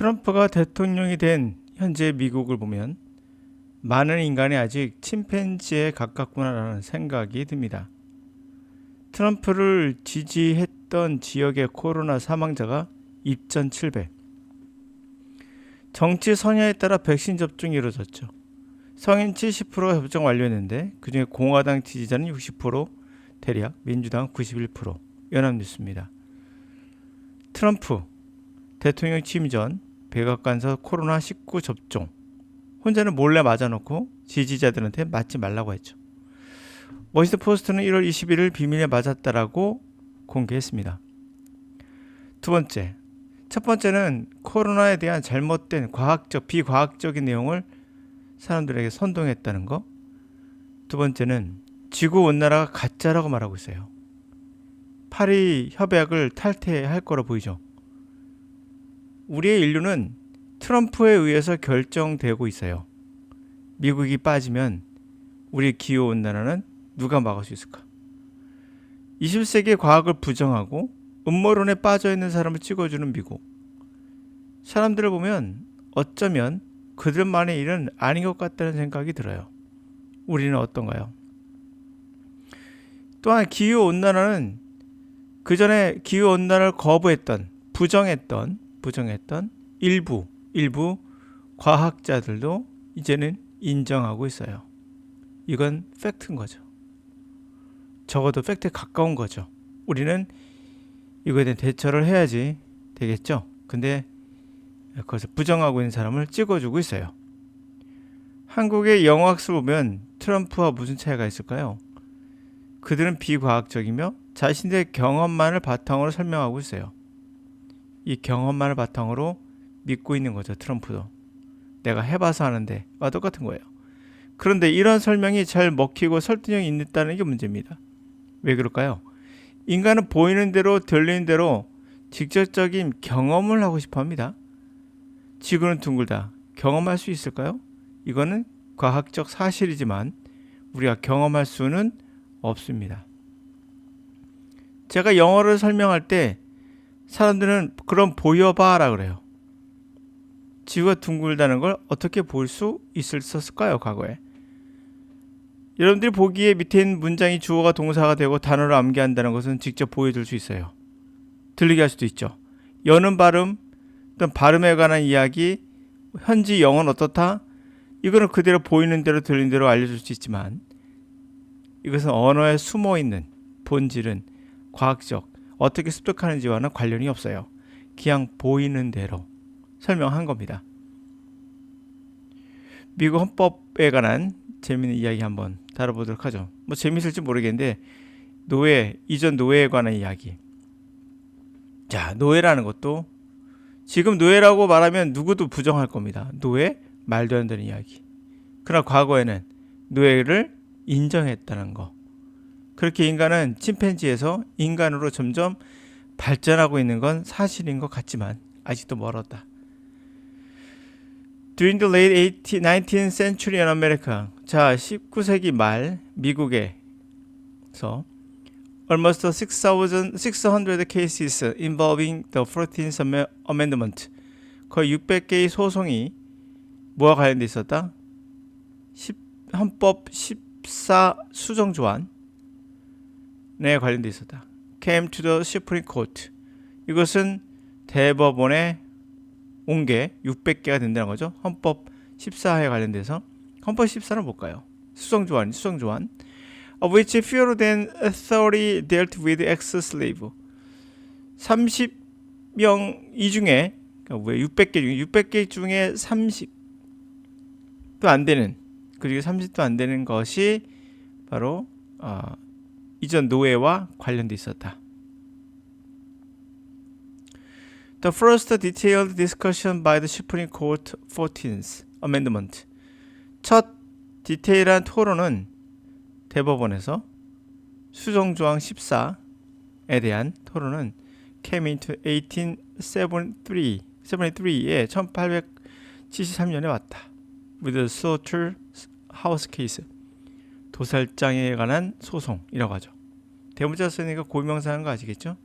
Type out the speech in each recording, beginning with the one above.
트럼프가 대통령이 된 현재 미국을 보면 많은 인간이 아직 침팬지에 가깝구나라는 생각이 듭니다. 트럼프를 지지했던 지역의 코로나 사망자가 입전 700. 정치 성향에 따라 백신 접종이 이루어졌죠. 성인 70% 접종 완료했는데 그중에 공화당 지지자는 60% 대략 민주당 91% 연합뉴스입니다. 트럼프 대통령 취임 전 백악관에서 코로나19 접종 혼자는 몰래 맞아놓고 지지자들한테 맞지 말라고 했죠. 워싱턴 포스트는 1월 21일 비밀에 맞았다라고 공개했습니다. 두 번째, 첫 번째는 코로나에 대한 잘못된 과학적, 비과학적인 내용을 사람들에게 선동했다는 거. 두 번째는 지구 온난화가 가짜라고 말하고 있어요. 파리 협약을 탈퇴할 거로 보이죠. 우리의 인류는 트럼프에 의해서 결정되고 있어요. 미국이 빠지면 우리 기후 온난화는 누가 막을 수 있을까? 20세기의 과학을 부정하고 음모론에 빠져 있는 사람을 찍어주는 미국. 사람들을 보면 어쩌면 그들만의 일은 아닌 것 같다는 생각이 들어요. 우리는 어떤가요? 또한 기후 온난화는 그 전에 기후 온난화를 거부했던 부정했던 부정했던 일부 일부 과학자들도 이제는 인정하고 있어요. 이건 팩트인 거죠. 적어도 팩트에 가까운 거죠. 우리는 이거에 대한 대처를 해야지 되겠죠. 근데 그것을 부정하고 있는 사람을 찍어주고 있어요. 한국의 영화학을 보면 트럼프와 무슨 차이가 있을까요? 그들은 비과학적이며 자신들의 경험만을 바탕으로 설명하고 있어요. 이 경험만을 바탕으로 믿고 있는 거죠. 트럼프도. 내가 해봐서 하는데 와 똑같은 거예요. 그런데 이런 설명이 잘 먹히고 설득력이 있다는 게 문제입니다. 왜 그럴까요? 인간은 보이는 대로 들리는 대로 직접적인 경험을 하고 싶어 합니다. 지구는 둥글다. 경험할 수 있을까요? 이거는 과학적 사실이지만 우리가 경험할 수는 없습니다. 제가 영어를 설명할 때 사람들은 그럼 보여봐라 그래요. 지구가 둥글다는 걸 어떻게 볼 수 있었을까요, 과거에? 여러분들이 보기에 밑에 있는 문장이 주어가 동사가 되고 단어를 암기한다는 것은 직접 보여줄 수 있어요. 들리게 할 수도 있죠. 여는 발음, 또는 발음에 관한 이야기, 현지 영어는 어떻다? 이거는 그대로 보이는 대로 들리는 대로 알려줄 수 있지만 이것은 언어에 숨어 있는 본질은 과학적 어떻게 습득하는지와는 관련이 없어요. 그냥 보이는 대로 설명한 겁니다. 미국 헌법에 관한 재미있는 이야기 한번 다뤄보도록 하죠. 뭐 재밌을지 모르겠는데 노예 이전 노예에 관한 이야기. 자 노예라는 것도 지금 노예라고 말하면 누구도 부정할 겁니다. 노예 말도 안 되는 이야기. 그러나 과거에는 노예를 인정했다는 거. 그렇게 인간은 침팬지에서 인간으로 점점 발전하고 있는 건 사실인 것 같지만 아직도 멀었다. During the late 19th century in America, 자 19세기 말 미국에서 almost 6,000, 600 cases involving the 14th Amendment, 거의 600개의 소송이 뭐와 관련돼 있었다? 10, 헌법 14 수정 조안 에 관련돼 있었다. Came to the Supreme Court. 이것은 대법원에 온 게 600개가 된다는 거죠. 헌법 14에 관련돼서 헌법 14는 뭘까요? 수정 조안, 수정 조안. Of which fewer than 30 dealt with ex-slave. 30명 이 중에 그러니까 왜 600개 중에 600개 중에 30도 안 되는 그리고 30도 안 되는 것이 바로 어, 이전 노예와 관련돼 있었다. The first detailed discussion by the Supreme Court 14th Amendment. 첫 디테일한 토론은 대법원에서 수정 조항 14에 대한 토론은 came into 1873 73에 1873년에 왔다. With the slaughter house case. 도살장에 관한 소송이라고 하죠. 대문자 쓰니까 하는 거 아시겠죠?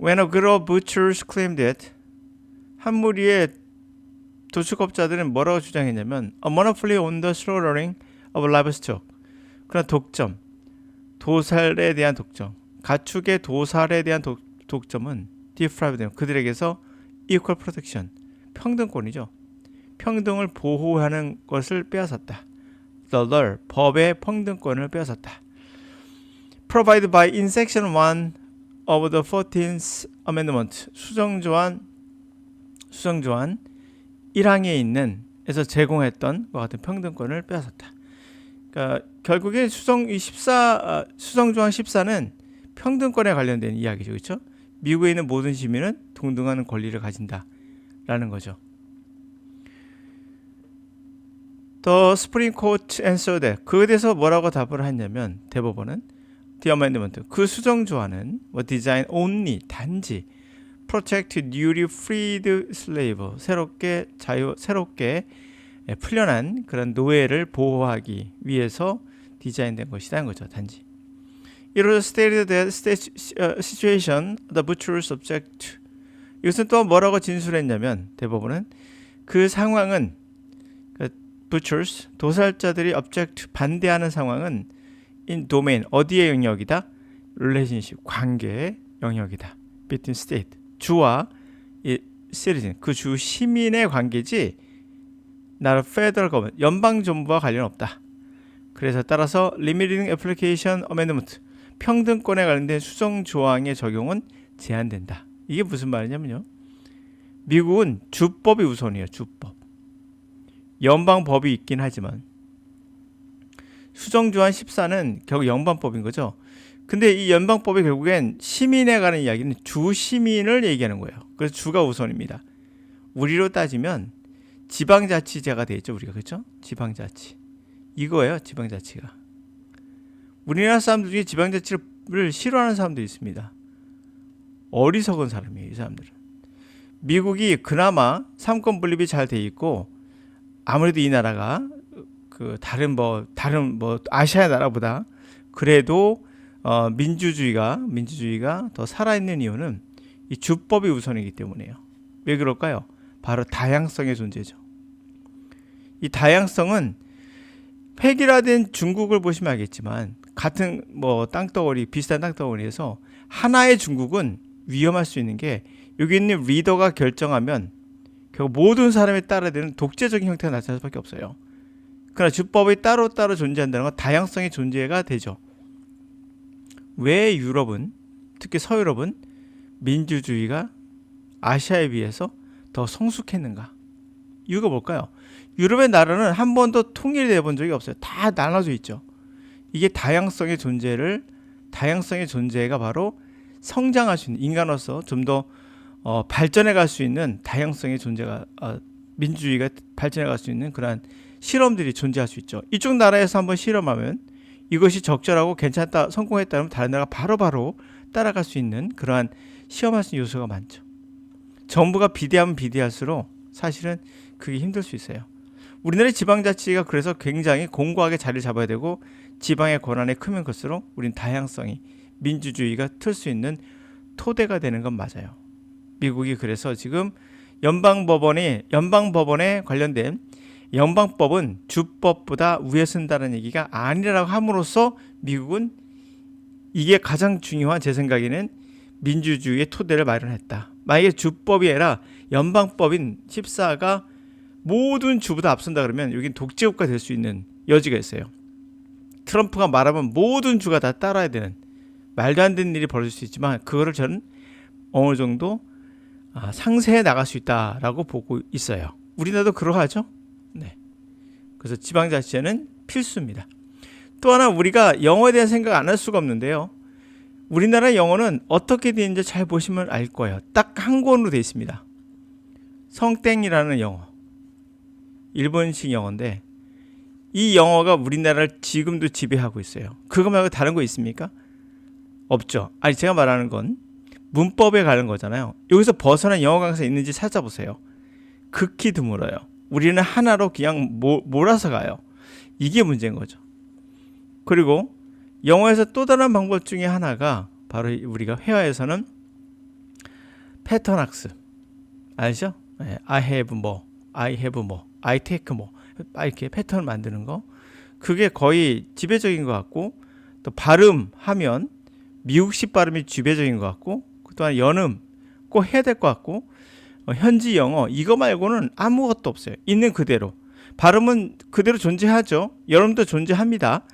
When a of butchers claimed that 한 무리의 도축업자들은 뭐라고 주장했냐면 a monopoly on the slaughtering of livestock. 그런 독점, 도살에 대한 독점, 가축의 도살에 대한 독, 독점은 deprived. 그들에게서 equal protection, 평등권이죠. 평등을 보호하는 것을 빼앗았다. The law, 법의 평등권을 빼앗았다. Provided by in section 1 of the 14th Amendment, 수정조안 수정조안 1항에 있는 에서 제공했던 것 같은 평등권을 빼앗았다. 그러니까 결국에 수정 이 14, 아, 수정 조항 14는 평등권에 관련된 이야기죠, 그렇죠? 미국에 있는 모든 시민은 동등한 권리를 가진다라는 거죠. The Supreme Court answered that. 그에 대해서 뭐라고 답을 했냐면 대법원은 Amendment 그 수정 조안은 was designed only 단지 protect newly freed slave 새롭게 자유 새롭게 예, 풀려난 그런 노예를 보호하기 위해서 디자인된 것이라는 거죠 단지. Stated that sta- uh, situation the butchers object. 이것은 또 뭐라고 진술했냐면 대법원은 그 상황은 그 butchers 도살자들이 object 반대하는 상황은 in domain 어디의 영역이다? relationship 관계의 영역이다. between state 주와 이 citizen 그 주 시민의 관계지 나라 federal government 연방 정부와 관련 없다. 그래서 따라서 limiting application amendment 평등권에 관련된 수정 조항의 적용은 제한된다. 이게 무슨 말이냐면요. 미국은 주법이 우선이에요. 주법. 연방 법이 있긴 하지만 수정 조항 14는 결국 연방법인 거죠. 근데 이 연방법이 결국엔 시민에 관한 이야기는 주 시민을 얘기하는 거예요. 그래서 주가 우선입니다. 우리로 따지면 지방자치제가 돼 있죠, 우리가 그렇죠? 지방자치 이거예요, 지방자치가. 우리나라 사람들 중에 지방자치를 싫어하는 사람도 있습니다. 어리석은 사람이에요, 이 사람들은. 미국이 그나마 삼권 분립이 잘 돼 있고 아무래도 이 나라가 그 다른 뭐 다른 뭐 아시아 나라보다 그래도 어 민주주의가 민주주의가 더 살아있는 이유는 이 주법이 우선이기 때문이에요. 왜 그럴까요? 바로 다양성의 존재죠. 이 다양성은 획일화된 중국을 보시면 알겠지만 같은 뭐 땅덩어리 비슷한 땅덩어리에서 하나의 중국은 위험할 수 있는 게 여기 있는 리더가 결정하면 결국 모든 사람에 따라야 되는 독재적인 형태가 나타날 수밖에 없어요. 그러나 주법이 따로따로 존재한다는 건 다양성의 존재가 되죠. 왜 유럽은 특히 서유럽은 민주주의가 아시아에 비해서 더 성숙했는가? 이유가 뭘까요? 유럽의 나라는 한 번도 통일돼 본 적이 없어요. 다 나눠져 있죠. 이게 다양성의 존재를 다양성의 존재가 바로 성장할 수 있는 인간으로서 좀 더 어, 발전해 갈 수 있는 다양성의 존재가 어, 민주주의가 발전해 갈 수 있는 그러한 실험들이 존재할 수 있죠. 이쪽 나라에서 한번 실험하면 이것이 적절하고 괜찮다 성공했다면 다른 나라가 바로 바로 따라갈 수 있는 그러한 시험할 수 있는 요소가 많죠. 정부가 비대하면 비대할수록 사실은 그게 힘들 수 있어요. 우리나라의 지방자치가 그래서 굉장히 공고하게 자리를 잡아야 되고 지방의 권한이 크면 클수록 우린 다양성이 민주주의가 틀 수 있는 토대가 되는 건 맞아요. 미국이 그래서 지금 연방법원이 연방법원에 관련된 연방법은 주법보다 위에 쓴다는 얘기가 아니라고 함으로써 미국은 이게 가장 중요한 제 생각에는 민주주의의 토대를 마련했다. 만약에 주법이 아니라 연방법인 14가 모든 주보다 앞선다 그러면 여긴 독재국가 될 수 있는 여지가 있어요. 트럼프가 말하면 모든 주가 다 따라야 되는 말도 안 되는 일이 벌어질 수 있지만 그거를 저는 어느 정도 아, 상세해 나갈 수 있다라고 보고 있어요. 우리나라도 그러하죠. 네. 그래서 지방자치제는 필수입니다. 또 하나 우리가 영어에 대한 생각 안 할 수가 없는데요. 우리나라 영어는 어떻게 되는지 잘 보시면 알 거예요. 딱 한 권으로 되어 있습니다. 성땡이라는 영어. 일본식 영어인데 이 영어가 우리나라를 지금도 지배하고 있어요. 그거 말고 다른 거 있습니까? 없죠. 아니 제가 말하는 건 문법에 가는 거잖아요. 여기서 벗어난 영어 강사 있는지 찾아보세요. 극히 드물어요. 우리는 하나로 그냥 모, 몰아서 가요. 이게 문제인 거죠. 그리고 영어에서 또 다른 방법 중에 하나가 바로 우리가 회화에서는 패턴 학습. 알죠? 예, I have 뭐, I have 뭐, I take 뭐 이렇게 패턴 만드는 거 그게 거의 지배적인 것 같고 또 발음하면 미국식 발음이 지배적인 것 같고 또한 연음 꼭 해야 될 것 같고 어, 현지 영어 이거 말고는 아무것도 없어요. 있는 그대로 발음은 그대로 존재하죠. 여러분도 존재합니다.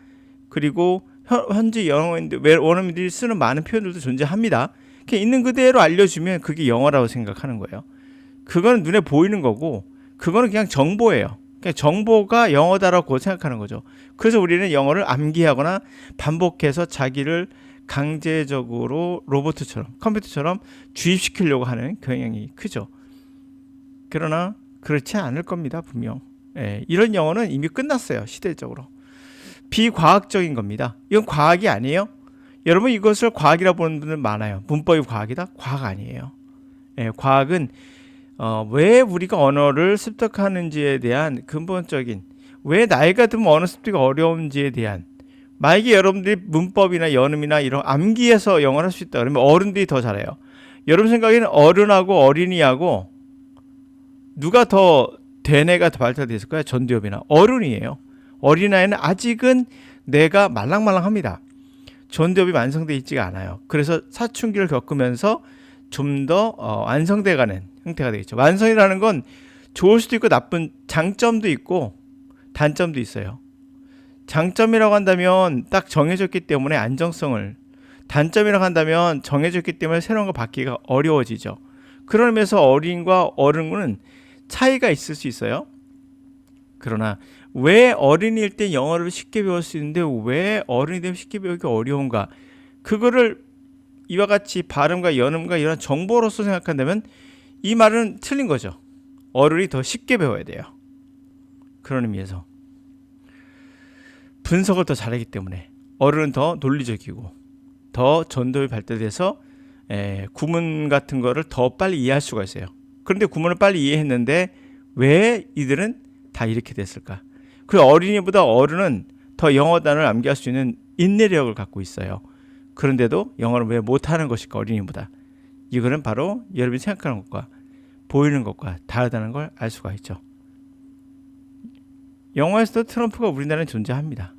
그리고 현, 현지 영어인데 왜 원어민들이 쓰는 많은 표현들도 존재합니다. 그냥 있는 그대로 알려주면 그게 영어라고 생각하는 거예요. 그거는 눈에 보이는 거고 그거는 그냥 정보예요. 그냥 정보가 영어다라고 생각하는 거죠. 그래서 우리는 영어를 암기하거나 반복해서 자기를 강제적으로 로봇처럼 컴퓨터처럼 주입시키려고 하는 경향이 크죠. 그러나 그렇지 않을 겁니다 분명. 예, 이런 영어는 이미 끝났어요 시대적으로. 비과학적인 겁니다. 이건 과학이 아니에요. 여러분 이것을 과학이라 보는 분들 많아요. 문법이 과학이다? 과학 아니에요. 예, 과학은 어, 왜 우리가 언어를 습득하는지에 대한 근본적인 왜 나이가 들면 언어 습득이 어려운지에 대한 만약에 여러분들이 문법이나 연음이나 이런 암기해서 영어를 할 수 있다 그러면 어른들이 더 잘해요. 여러분 생각에는 어른하고 어린이하고 누가 더 대뇌가 더 발달돼 있을까요? 전두엽이나 어른이에요. 어린아이는 아직은 뇌가 말랑말랑합니다. 전두엽이 완성돼 있지가 않아요. 그래서 사춘기를 겪으면서 좀더 어, 완성돼가는 형태가 되겠죠. 완성이라는 건 좋을 수도 있고 나쁜 장점도 있고 단점도 있어요. 장점이라고 한다면 딱 정해졌기 때문에 안정성을 단점이라고 한다면 정해졌기 때문에 새로운 거 받기가 어려워지죠. 의미에서 어린과 어른은 차이가 있을 수 있어요. 그러나 왜 어린이일 때 영어를 쉽게 배울 수 있는데 왜 어른이 되면 쉽게 배우기 어려운가? 그거를 이와 같이 발음과 연음과 이런 정보로서 생각한다면 이 말은 틀린 거죠. 어른이 더 쉽게 배워야 돼요. 그런 의미에서 분석을 더 잘하기 때문에 어른은 더 논리적이고 더 전도율 발달돼서 에, 구문 같은 거를 더 빨리 이해할 수가 있어요. 그런데 구문을 빨리 이해했는데 왜 이들은 다 이렇게 됐을까? 그 어린이보다 어른은 더 영어 단어를 암기할 수 있는 인내력을 갖고 있어요. 그런데도 영어를 왜 못하는 것일까 어린이보다? 이거는 바로 여러분이 생각하는 것과 보이는 것과 다르다는 걸 알 수가 있죠. 영화에서도 트럼프가 우리나라에 존재합니다.